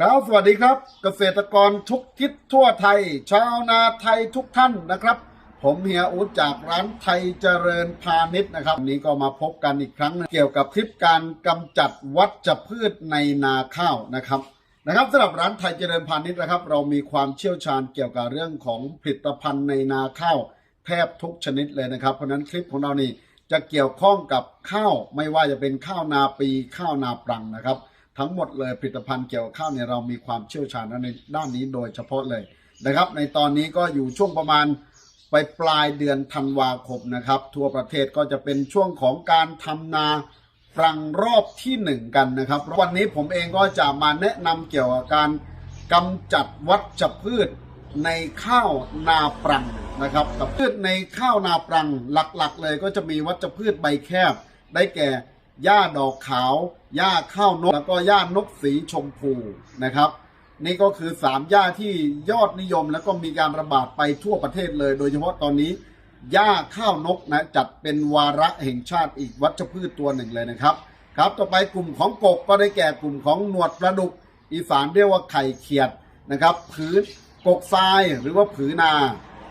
ครับสวัสดีครับ เกษตรกรทุกทิศทั่วไทย ชาวนาไทยทุกท่านนะครับ ผมเฮียอูดจากร้านไทยเจริญพาณิชย์นะครับวันนี้ก็มาพบกันอีกครั้งเกี่ยวกับคลิปการกำจัดวัชพืชในนาข้าวนะครับนะครับสำหรับร้านไทยเจริญพาณิชย์นะครับ เรามีความเชี่ยวชาญเกี่ยวกับเรื่องของผลิตภัณฑ์ในนาข้าวแทบทุกชนิดเลยนะครับ เพราะฉะนั้นคลิปของเรานี่จะเกี่ยวข้องกับข้าวไม่ว่าจะเป็นข้าวนาปีข้าวนาปรังนะครับ ทั้งหมดเลยผลิตภัณฑ์เกี่ยวกับข้าวเนี่ยเรามีความเชี่ยวชาญในด้านนี้โดยเฉพาะเลยนะครับ ในตอนนี้ก็อยู่ช่วงประมาณไปปลายเดือนธันวาคมนะครับ ทั่วประเทศก็จะเป็นช่วงของการทำนาปรังรอบที่หนึ่งกันนะครับวันนี้ผมเองก็จะมาแนะนำเกี่ยวกับการกำจัดวัชพืชในข้าวนาปรังนะครับกับพืชในข้าวนาปรังหลักๆ เลยก็จะมีวัชพืชใบแคบได้แก่ หญ้าดอกขาวหญ้าข้าวนกแล้วก็หญ้านกสีชมพูนะครับ นี่ก็คือสามหญ้าที่ยอดนิยมแล้วก็มีการระบาดไปทั่วประเทศเลย โดยเฉพาะตอนนี้หญ้าข้าวนกนะจัดเป็นวาระแห่งชาติอีกวัชพืชตัวหนึ่งเลยนะครับ ครับต่อไปกลุ่มของกกก็ได้แก่กลุ่มของหนวดปลาดุก อีสานเรียกว่าไข่เขียดนะครับผืนกกทรายหรือว่าผืนา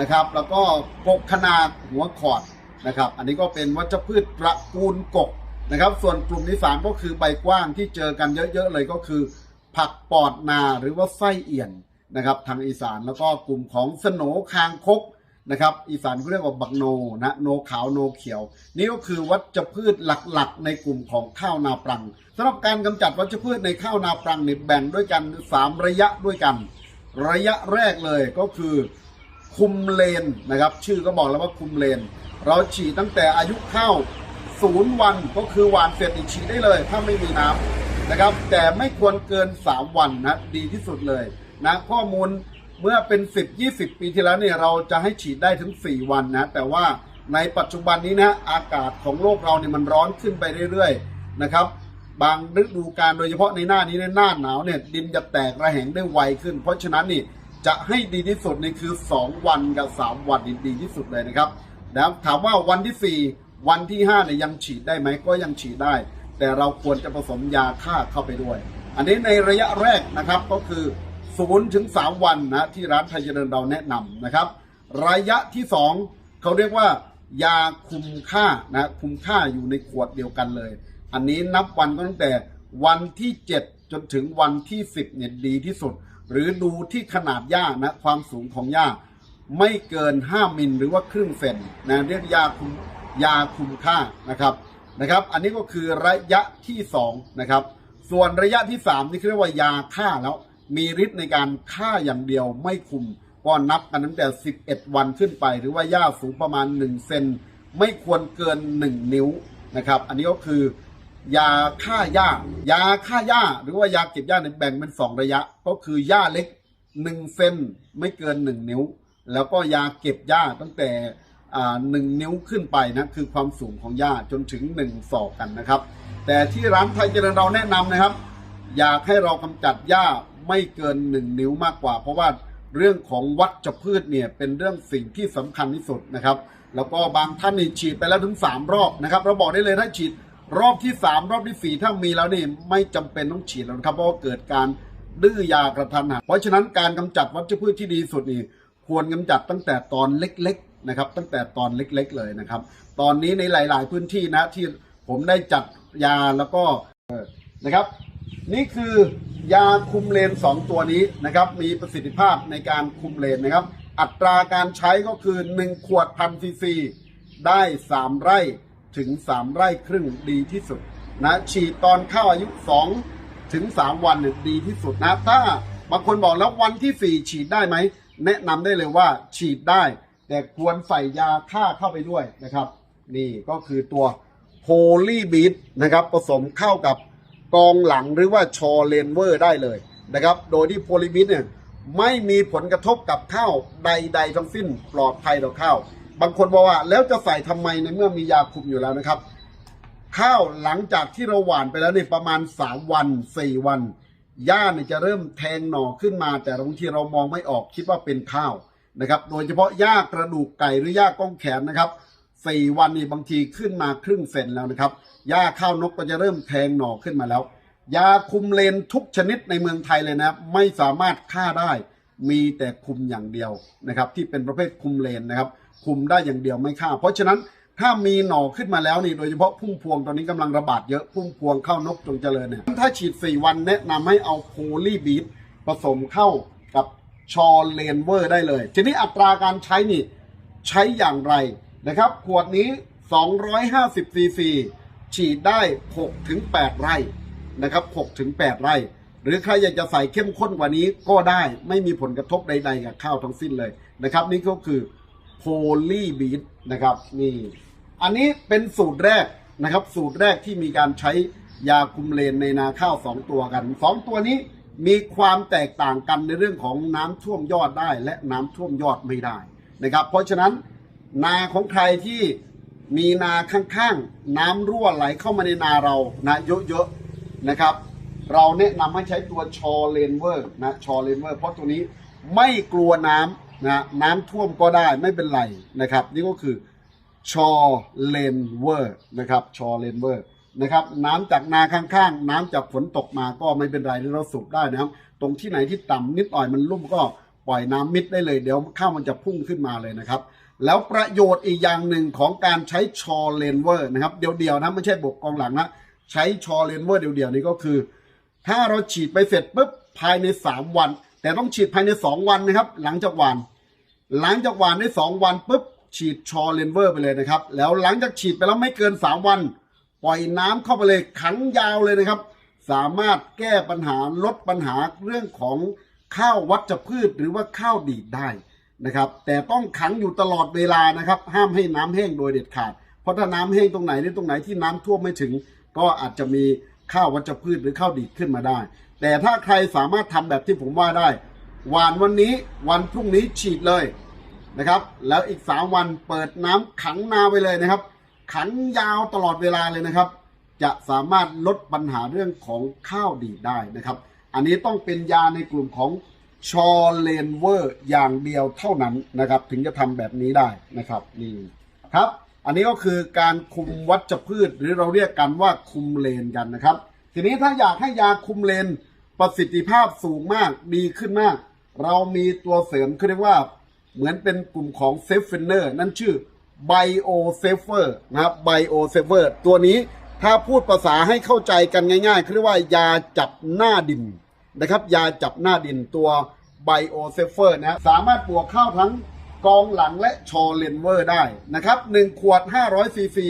นะครับ แล้วก็กกขนาหัวขอดนะครับ อันนี้ก็เป็นวัชพืชตระกูลกก นะครับ ส่วนกลุ่มที่สามก็คือใบกว้างที่เจอกันเยอะๆเลยก็คือ ผักปอดนาหรือว่าไส้เอี่ยนนะครับ ทางอีสานแล้วก็กลุ่มของสโนคางคกนะครับ อีสานเขาเรียกว่าบักโนนะโนขาวโนเขียว นี่ก็คือวัชพืชหลักๆ ในกลุ่มของข้าวนาปรังสำหรับการกำจัดวัชพืชในข้าวนาปรังเนี่ยแบ่งด้วยกันสามระยะด้วยกัน ระยะแรกเลยก็คือคุมเลนนะครับ ชื่อก็บอกแล้วว่าคุมเลน เราฉีดตั้งแต่อายุข้าว ศูนย์วันก็คือหวานเสร็จนี่ฉีดได้เลย ถ้าไม่มีน้ำนะครับ แต่ไม่ควรเกิน 3 วันนะดีที่สุดเลยนะข้อมูลเมื่อเป็น 10 20 ปีที่แล้วเนี่ยเราจะให้ฉีดได้ถึง 4 วันนะ แต่ว่าในปัจจุบันนี้นะอากาศของโลกเราเนี่ยมันร้อนขึ้นไปเรื่อยๆนะครับ บางฤดูกาลโดยเฉพาะในหน้านี้ในหน้าหนาวเนี่ยดินจะแตกระแหงได้ไวขึ้น เพราะฉะนั้นนี่จะให้ดีที่สุดนี่คือ 2 วันกับ 3 วันดีที่สุดเลยนะครับนะถามว่าวันที่ 4 วันที่5เนี่ยยังฉีดได้ไหมก็ยังฉีดได้ แต่เราควรจะผสมยาฆ่าเข้าไปด้วย อันนี้ในระยะแรกนะครับก็คือ0ถึง3วันนะที่ร้านไทยเจริญเราแนะนำนะครับ ระยะที่ 2เขาเรียกว่ายาคุมค่านะคุมค่าอยู่ในขวดเดียวกันเลย อันนี้นับวันตั้งแต่วันที่ 7 จนถึงวันที่ 10เนี่ยดีที่สุด หรือดูที่ขนาดหญ้านะความสูงของหญ้า ไม่เกิน 5 มิลหรือว่าครึ่งเซนนะเรียกยาคุม ยาคุมค่านะครับนะครับ อันนี้ก็คือระยะที่2นะครับส่วนระยะที่ 3 นี่เรียกว่ายาฆ่าแล้ว มีฤทธิ์ในการฆ่าอย่างเดียวไม่คุมก็นับกันตั้งแต่ 11 วันขึ้นไป หรือว่าหญ้าสูงประมาณ 1 เซนไม่ควรเกิน 1 นิ้วนะครับ อันนี้ก็คือยาฆ่าหญ้ายาฆ่าหญ้าหรือว่ายาเก็บหญ้าเนี่ยแบ่งเป็นสองระยะ ก็คือหญ้าเล็กหนึ่งเซนไม่เกินหนึ่งนิ้ว แล้วก็ยาเก็บหญ้าตั้งแต่ หนึ่งนิ้วขึ้นไปนะคือความสูงของหญ้าจนถึงหนึ่งศอกกันนะครับ แต่ที่ร้านไทยเจริญเราแนะนำนะครับ อยากให้เรากำจัดหญ้าไม่เกินหนึ่งนิ้วมากกว่า เพราะว่าเรื่องของวัชพืชเนี่ยเป็นเรื่องสิ่งที่สำคัญที่สุดนะครับ แล้วก็บางท่านนี่ฉีดไปแล้วถึงสามรอบนะครับ เราบอกได้เลยถ้าฉีดรอบที่สามรอบที่สี่ถ้ามีแล้วนี่ไม่จำเป็นต้องฉีดแล้วครับเพราะว่าเกิดการดื้อยากระทันหันเพราะฉะนั้นการกำจัดวัชพืชที่ดีสุดนี่ควรกำจัดตั้งแต่ตอนเล็ก นะครับตั้งแต่ตอนเล็กๆเลยนะครับ ตอนนี้ในหลาย ๆ พื้นที่นะที่ผมได้จัดยาแล้วก็นะครับ นี่คือยาคุมเลน 2 ตัวนี้นะครับ มีประสิทธิภาพในการคุมเลนนะครับ อัตราการใช้ก็คือ 1 ขวดพันซีซีได้ 3 ไร่ถึง 3 ไร่ครึ่งดีที่สุดนะฉีดตอนเข้าอายุ 2 ถึง 3 วันเนี่ยดีที่สุดนะ ถ้าบางคนบอกแล้ววันที่ 4 ฉีดได้ไหม แนะนำได้เลยว่าฉีดได้ แต่ควรใส่ยาฆ่าเข้าไปด้วยนะครับ นี่ก็คือตัวโพลีบีทนะครับผสมเข้ากับกองหลังหรือว่าชอเลนเวอร์ได้เลยนะครับ โดยที่โพลิมิดเนี่ยไม่มีผลกระทบกับข้าวใด ๆ ทั้งสิ้นปลอดภัยต่อข้าว บางคนบอกว่าแล้วจะใส่ทำไมในเมื่อมียาคุมอยู่แล้วนะครับ ข้าวหลังจากที่เราหว่านไปแล้วเนี่ยประมาณ 3 วัน 4 วันหญ้าเนี่ยจะเริ่มแทงหน่อขึ้นมา แต่บางทีเรามองไม่ออกคิดว่าเป็นข้าว นะครับ โดยเฉพาะหญ้ากระดูกไก่หรือหญ้าก้องแขนนะครับสี่วันนี่บางทีขึ้นมาครึ่งเซนแล้วนะครับหญ้าข้าวนกก็จะเริ่มแทงหน่อขึ้นมาแล้วยาคุมเลนทุกชนิดในเมืองไทยเลยนะไม่สามารถฆ่าได้มีแต่คุมอย่างเดียวนะครับ ที่เป็นประเภทคุมเลนนะครับ คุมได้อย่างเดียวไม่ฆ่า เพราะฉะนั้นถ้ามีหน่อขึ้นมาแล้วนี่โดยเฉพาะพุ่มพวงตอนนี้กำลังระบาดเยอะพุ่มพวงเข้านกจงเจริญเนี่ยถ้าฉีด 4 วันแนะนำให้เอาโพลีบีทผสมเข้ากับ ชอเลนเวอร์ได้เลย ทีนี้อัตราการใช้นี่ใช้อย่างไรนะครับ ขวดนี้ 250ซีซีฉีดได้6ถึง8ไร่นะครับ6ถึง8ไร่ หรือใครอยากจะใส่เข้มข้นกว่านี้ก็ได้ไม่มีผลกระทบใดๆกับข้าวทั้งสิ้นเลยนะครับ นี่ก็คือโพลีบีทนะครับนี่อันนี้เป็นสูตรแรกนะครับ สูตรแรกที่มีการใช้ยาคุมเลนในนาข้าว 2 ตัวกัน 2 ตัวนี้ มีความแตกต่างกันในเรื่องของน้ำท่วมยอดได้และน้ำท่วมยอดไม่ได้นะครับ เพราะฉะนั้นนาของใครที่มีนาข้างๆ น้ำรั่วไหลเข้ามาในนาเรานะเยอะๆนะครับ เราแนะนำให้ใช้ตัวชอเลนเวอร์นะชอเลนเวอร์เพราะตัวนี้ไม่กลัวน้ำนะน้ำท่วมก็ได้ไม่เป็นไรนะครับ นี่ก็คือชอเลนเวอร์นะครับชอเลนเวอร์ นะครับ น้ำจากนาข้างๆ น้ำจากฝนตกมาก็ไม่เป็นไรเราสูบได้นะครับ ตรงที่ไหนที่ต่ำนิดหน่อยมันลุ่มก็ปล่อยน้ำมิดได้เลยเดี๋ยวข้าวมันจะพุ่งขึ้นมาเลยนะครับ แล้วประโยชน์อีกอย่างหนึ่งของการใช้ชอเลนเวอร์นะครับ เดียวๆนะไม่ใช่บกกองหลังนะใช้ชอเลนเวอร์เดียวๆนี่ก็คือ ถ้าเราฉีดไปเสร็จปุ๊บภายใน 3 วัน แต่ต้องฉีดภายใน 2 วันนะครับ หลังจากหวานหลังจากหวานได้ 2 วันปุ๊บฉีดชอเลนเวอร์ไปเลยนะครับ แล้วหลังจากฉีดไปแล้วไม่เกิน 3 วัน ปล่อยน้ำเข้าไปเลยขังยาวเลยนะครับ สามารถแก้ปัญหาลดปัญหาเรื่องของข้าววัชพืชหรือว่าข้าวดีดได้นะครับ แต่ต้องขังอยู่ตลอดเวลานะครับ ห้ามให้น้ำแห้งโดยเด็ดขาด เพราะถ้าน้ำแห้งตรงไหนหรือตรงไหนที่น้ำท่วมไม่ถึง ก็อาจจะมีข้าววัชพืชหรือข้าวดีดขึ้นมาได้ แต่ถ้าใครสามารถทำแบบที่ผมว่าได้หวานวันนี้วันพรุ่งนี้ฉีดเลยนะครับ แล้วอีก 3 วันเปิดน้ำขังนาไปเลยนะครับ ขังยาวตลอดเวลาเลยนะครับ จะสามารถลดปัญหาเรื่องของข้าวดีได้นะครับ อันนี้ต้องเป็นยาในกลุ่มของชอเลนเวอร์อย่างเดียวเท่านั้นนะครับ ถึงจะทำแบบนี้ได้นะครับนี่ครับ อันนี้ก็คือการคุมวัชพืช หรือเราเรียกกันว่าคุมเลนกันนะครับ ทีนี้ถ้าอยากให้ยาคุมเลนประสิทธิภาพสูงมากดีขึ้นมาก เรามีตัวเสริมเขาเรียกว่าเหมือนเป็นกลุ่มของเซฟเฟนเนอร์นั่นชื่อ ไบโอเซฟเฟอร์นะครับไบโอเซฟเฟอร์ตัวนี้ถ้าพูดภาษาให้เข้าใจกันง่ายๆเขาเรียกว่ายาจับหน้าดินนะครับ ยาจับหน้าดินตัวไบโอเซฟเฟอร์นะสามารถปลูกข้าวทั้งกองหลังและชอเลนเวอร์ได้นะครับ1ขวด 500ซีซี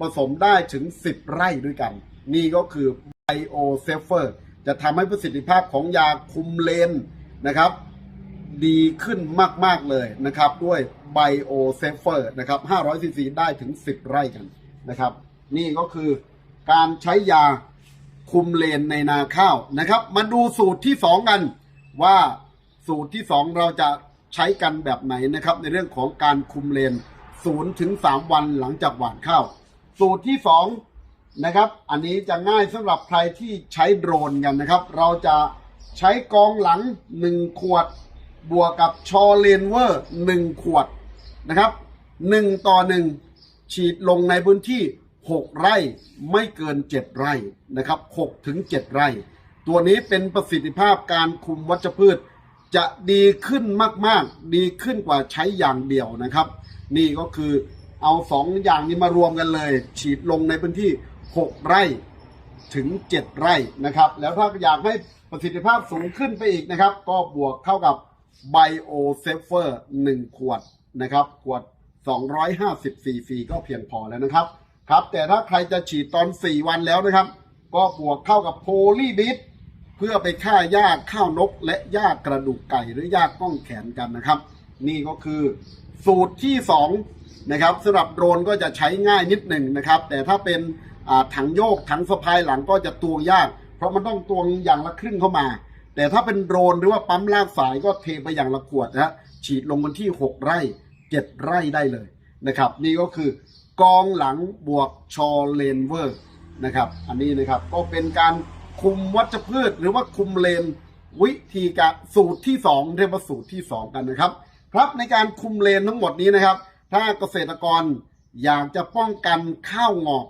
ผสมได้ถึง 10 ไร่ด้วยกัน นี่ก็คือไบโอเซฟเฟอร์จะทำให้ประสิทธิภาพของยาคุมเลนนะครับ ดีขึ้นมาก ๆ เลยนะครับ ด้วยไบโอเซฟเฟอร์นะครับ500ซีซีได้ถึง 10 ไร่กันนะครับ นี่ก็คือการใช้ยาคุมเลนในนาข้าวนะครับ มาดูสูตรที่ 2 กันว่าสูตรที่ 2 เราจะใช้กันแบบไหนนะครับ ในเรื่องของการคุมเลน0ถึง3วันหลังจากหว่านข้าว สูตรที่ 2 นะครับ อันนี้จะง่ายสำหรับใครที่ใช้โดรนกันนะครับ เราจะใช้กองหลัง 1 ขวด บวกกับชอเลนเวอร์1ขวดนะครับ1ต่อ1ฉีดลงในพื้นที่ 6 ไร่ไม่เกิน 7 ไร่นะครับ6ถึง 7 ไร่ ตัวนี้เป็นประสิทธิภาพการคุมวัชพืช จะดีขึ้นมาก ๆ ดีขึ้นกว่าใช้อย่างเดียวนะครับ นี่ก็คือเอาสองอย่างนี้มารวมกันเลย ฉีดลงในพื้นที่ 6 ไร่ถึง 7 ไร่นะครับ แล้วถ้าอยากให้ประสิทธิภาพสูงขึ้นไปอีกนะครับ ก็บวกเข้ากับ ไบโอเซฟเฟอร์1ขวดนะครับ ขวด 250ซีซีก็เพียงพอแล้วนะครับครับ แต่ถ้าใครจะฉีดตอน 4 วันแล้วนะครับ ก็บวกเข้ากับโพลีบิทเพื่อไปฆ่าหญ้าข้าวนก และหญ้ากระดูกไก่หรือหญ้าก้องแขนกันนะครับ นี่ก็คือสูตรที่ 2 นะครับสำหรับโดรนก็จะใช้ง่ายนิดหนึ่งนะครับ แต่ถ้าเป็นถังโยกถังสะพายหลังก็จะตวงยาก เพราะมันต้องตวงอย่างละครึ่งเข้ามา แต่ถ้าเป็นโดรนหรือว่าปั๊มลากสายก็เทไปอย่างละขวดนะฮะฉีดลงบนที่ 6 ไร่ 7 ไร่ได้เลยนะครับ นี่ก็คือกองหลังบวกชอเลนเวอร์นะครับ อันนี้นะครับก็เป็นการคุมวัชพืชหรือว่าคุมเลนวิธีการสูตรที่ 2 เรียกว่าสูตรที่ 2 กันนะครับ ครับในการคุมเลนทั้งหมดนี้นะครับ ถ้าเกษตรกรอยากจะป้องกันข้าวงอก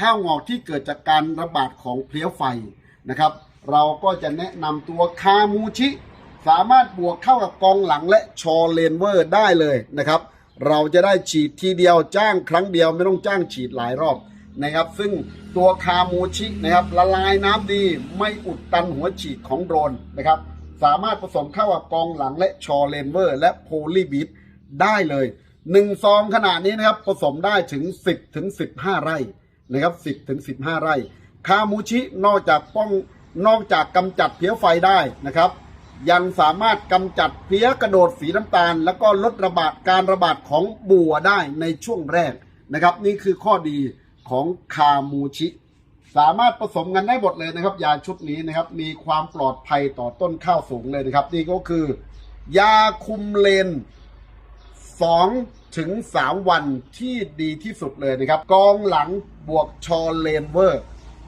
ข้าวงอกที่เกิดจากการระบาดของเพลี้ยไฟนะครับ เราก็จะแนะนำตัวคามูชิ สามารถบวกเข้ากับกองหลังและชอเลนเวอร์ได้เลยนะครับ เราจะได้ฉีดทีเดียวจ้างครั้งเดียวไม่ต้องจ้างฉีดหลายรอบนะครับ ซึ่งตัวคามูชินะครับละลายน้ำดีไม่อุดตันหัวฉีดของโดรนนะครับ สามารถผสมเข้ากับกองหลังและชอเลนเวอร์ และโพลีบีทได้เลยหนึ่งซองขนาดนี้นะครับผสมได้ถึง 10ถึง15 ไร่นะครับ10ถึง15 ไร่ คามูชินอกจากป้อง นอกจากกำจัดเพี้ยไฟได้นะครับ ยังสามารถกำจัดเพี้ยกระโดดสีน้ำตาล แล้วก็ลดระบาดการระบาดของบัวได้ในช่วงแรกนะครับ นี่คือข้อดีของคามูชิ สามารถผสมกันได้หมดเลยนะครับ ยาชุดนี้นะครับ มีความปลอดภัยต่อต้นข้าวสูงเลยนะครับ นี่ก็คือยาคุมเลนสองถึงสามวันที่ดีที่สุดเลยนะครับ กองหลังบวกชอเลนเวอร์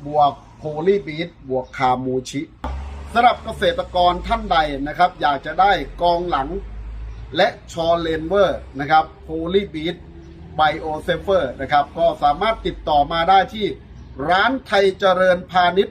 บวก โพลีบีทบวกคามูชิสำหรับเกษตรกรท่านใดนะครับ อยากจะได้กองหลังและชอเลนเวอร์นะครับโพลีบีทไบโอเซฟเฟอร์นะครับ ก็สามารถติดต่อมาได้ที่ร้านไทยเจริญพาณิชย์